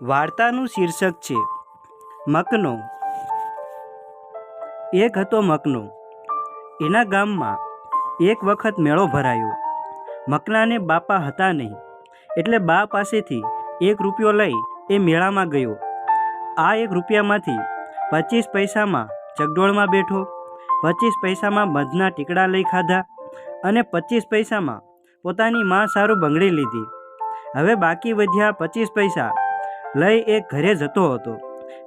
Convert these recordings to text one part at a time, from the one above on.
વાર્તાનું શીર્ષક છે, મકનો. એક હતો મકનો. એના ગામમાં એક વખત મેળો ભરાયો. મકનાને બાપા હતા નહીં, એટલે બા પાસેથી એક રૂપિયો લઈ એ મેળામાં ગયો. આ એક રૂપિયામાંથી પચીસ પૈસામાં ચગડોળમાં બેઠો, પચીસ પૈસામાં મધના ટીકડા લઈ ખાધા અને પચીસ પૈસામાં પોતાની માં સારું બંગડી લીધી. હવે બાકી વધ્યા પચીસ પૈસા લઈ એ ઘરે જતો હતો.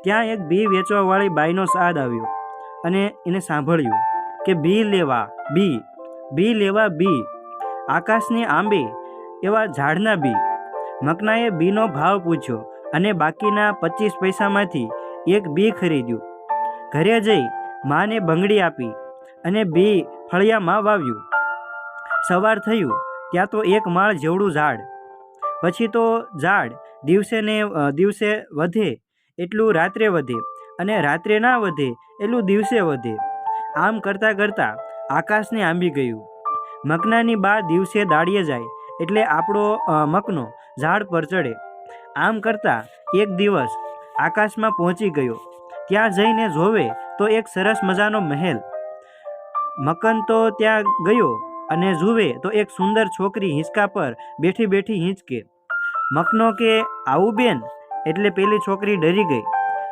ત્યાં એક બી વેચવાવાળી બાઈનો સાદ આવ્યો અને એને સાંભળ્યું કે બી લેવા બી બી લેવા બી, આકાશની આંબે એવા ઝાડના બી. મકનાએ બીનો ભાવ પૂછ્યો અને બાકીના પચીસ પૈસામાંથી એક બી ખરીદ્યું. ઘરે જઈ માને બંગડી આપી અને બી ફળિયામાં વાવ્યું. સવાર થયું, ત્યાં તો એક માળ જેવડું ઝાડ. પછી તો ઝાડ દિવસે ને દિવસે વધે એટલું રાત્રે વધે અને રાત્રે ના વધે એટલું દિવસે વધે. આમ કરતાં કરતાં આકાશને આંબી ગયું. મકનાની બા દિવસે દાડીએ જાય એટલે આપણો મકનો ઝાડ પર ચડે. આમ કરતાં એક દિવસ આકાશમાં પહોંચી ગયો. ત્યાં જઈને જોવે તો એક સરસ મજાનો મહેલ. મકન તો ત્યાં ગયો અને જુએ તો એક સુંદર છોકરી હિંચકા પર બેઠી બેઠી હિંચકે. મકનો કે આવું બેન? એટલે પેલી છોકરી ડરી ગઈ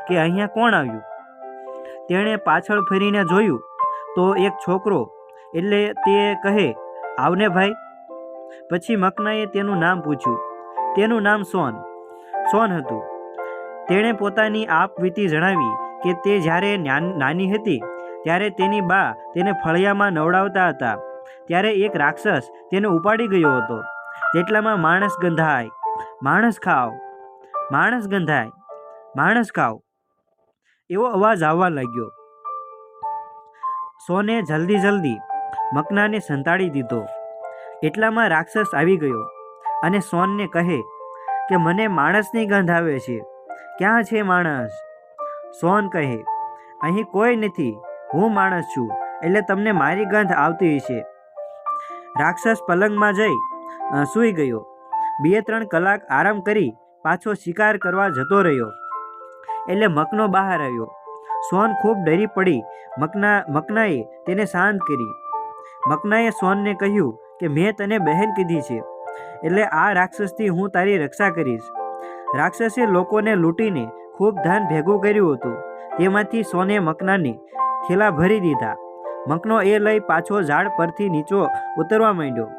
કે અહીંયા કોણ આવ્યું? તેણે પાછળ ફરીને જોયું તો એક છોકરો, એટલે તે કહે, આવને ભાઈ. પછી મકનાએ તેનું નામ પૂછ્યું. તેનું નામ સોન. સોન હતું. તેણે પોતાની આપવીતી જણાવી કે તે જ્યારે નાની હતી, ત્યારે તેની બા તેને ફળિયામાં નવડાવતા હતા. ત્યારે એક રાક્ષસ તેને ઉપાડી ગયો હતો. તેટલામાં માણસ ગંધાય. માણસ ખાઓ. માણસ ગંધાય. માણસ ખાઓ. એવો અવાજ આવવા લાગ્યો. સોને જલ્દી જલ્દી મકનાને સંતાડી દીધો. એટલામાં રાક્ષસ આવી ગયો અને સોનને કહે કે મને માણસની ગંધ આવે છે. ક્યાં છે માણસ? સોન કહે, અહીં કોઈ નથી. હું માણસ છું. એટલે તમને મારી ગંધ આવતી છે રાક્ષસ પલંગમાં જઈ સૂઈ ગયો. બે ત્રણ કલાક આરામ કરી પાછો શિકાર કરવા જતો રહ્યો. એટલે મકનો બહાર આવ્યો. સોન ખૂબ ડરી પડી. મકના, મકનાએ તેને શાંત કરી. મકનાએ સોનને કહ્યું કે, મેં તને બહેન કીધી છે. એટલે આ રાક્ષસથી હું તારી રક્ષા કરીશ. રાક્ષસે લોકોને લૂંટીને ખૂબ ધન ભેગું કર્યું હતું. તેમાંથી સોને મકનાને થેલા ભરી દીધા. મકનો એ લઈ પાછો ઝાડ પરથી નીચો ઉતરવા માંડ્યો.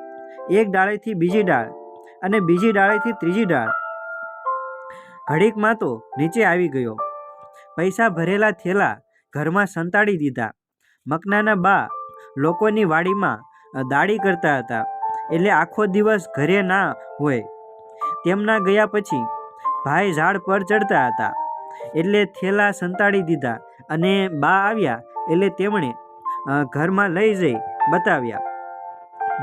એક ડાળેથી બીજી ડાળ અને બીજી ડાળેથી ત્રીજી ડાળ. ઘડીકમાં તો નીચે આવી ગયો. પૈસા ભરેલા થેલા ઘરમાં સંતાડી દીધા. મકનાના બા લોકોની વાડીમાં દાડી કરતા હતા. એટલે આખો દિવસ ઘરે ના હોય. તેમના ગયા પછી ભાઈ ઝાડ પર ચડતા હતા. એટલે થેલા સંતાડી દીધા અને બા આવ્યા એટલે તેમણે ઘરમાં લઈ જઈ બતાવ્યા.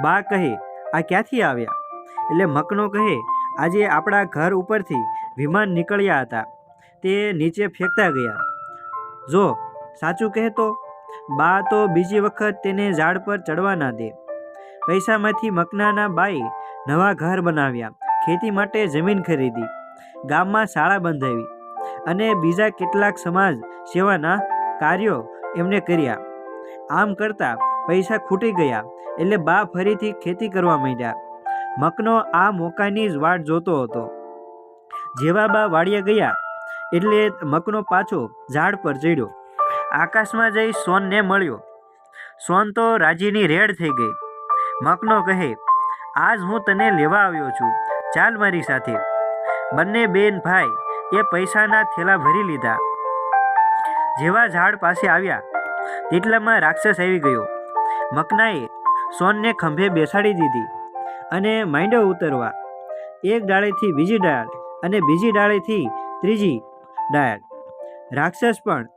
બા કહે, આ ક્યાંથી આવ્યા? એટલે મકનો કહે, આજે આપણા ઘર ઉપરથી વિમાન નીકળ્યા હતા. તે નીચે ફેંકતા ગયા. જો, સાચું કહેતો બા તો બીજી વખત તેને ઝાડ પર ચડવા ના દે. પૈસામાંથી મકનાના બાઈ નવા ઘર બનાવ્યા, ખેતી માટે જમીન ખરીદી, ગામમાં શાળા બંધાવી અને બીજા કેટલાક સમાજ સેવાના કાર્યો એમને કર્યા. આમ કરતાં પૈસા ખૂટી ગયા, એટલે બા ફરીથી ખેતી કરવા માંડ્યા. મકનો આ મોકાની જ વાટ જોતો હતો. જેવા બા વાડીએ ગયા એટલે મકનો પાછો ઝાડ પર ચડ્યો. આકાશમાં જઈ સોનને મળ્યો. સોન તો રાજીની રેડ થઈ ગઈ. મકનો કહે, આજ હું તને લેવા આવ્યો છું. ચાલ મારી સાથે. બંને બેન ભાઈ એ પૈસાના થેલા ભરી લીધા. જેવા ઝાડ પાસે આવ્યા, તેટલામાં રાક્ષસ આવી ગયો. મકનાએ સોનને ખંભે બેસાડી દીધી. અને માંડ્યો ઉતરવા. એક ડાળેથી બીજી ડાળ અને બીજી ડાળેથી ત્રીજી ડાળ. રાક્ષસ પણ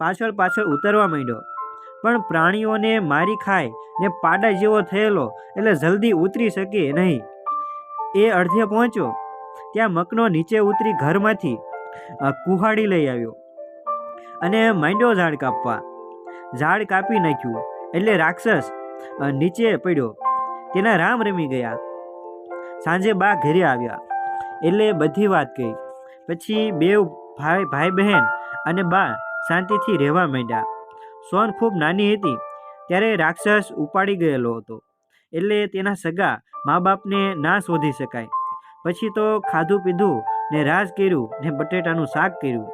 પાછળ પાછળ ઉતરવા માંડ્યો. પણ પ્રાણીઓને મારી ખાય ને પાડા જેવો થયેલો એટલે જલ્દી ઉતરી શકે નહીં. એ અડધે પહોંચ્યો. ત્યાં મકનો નીચે ઉતરી ઘરમાંથી કુહાડી લઈ આવ્યો અને માંડ્યો ઝાડ કાપવા. ઝાડ કાપી નાખ્યું એટલે રાક્ષસ નીચે પડ્યો. તેના રામ રમી ગયા. સાંજે બા ઘરે આવ્યા. એટલે બધી વાત કહી. પછી બે ભાઈ ભાઈ બહેન અને બા શાંતિથી રહેવા માંડ્યા. સોન ખૂબ નાની હતી, ત્યારે રાક્ષસ ઉપાડી ગયેલો હતો. એટલે તેના સગા મા બાપને ના શોધી શકાય. પછી તો ખાધું પીધું ને રાસ કર્યું ને બટેટાનું શાક કર્યું.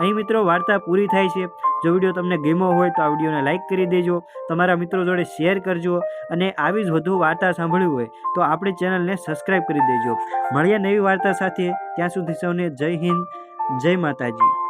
અહીં મિત્રો વાર્તા પૂરી થાય છે. જો વીડિયો તમને ગમ્યો હોય તો આ વિડીયોને લાઇક કરી દેજો, તમારા મિત્રો જોડે શેર કરજો અને આવી જ વધુ વાર્તા સાંભળવી હોય તો આપણી ચેનલને સબસ્ક્રાઈબ કરી દેજો. મળીએ નવી વાર્તા સાથે. ત્યાં સુધી સૌને જય હિન્દ, જય માતાજી.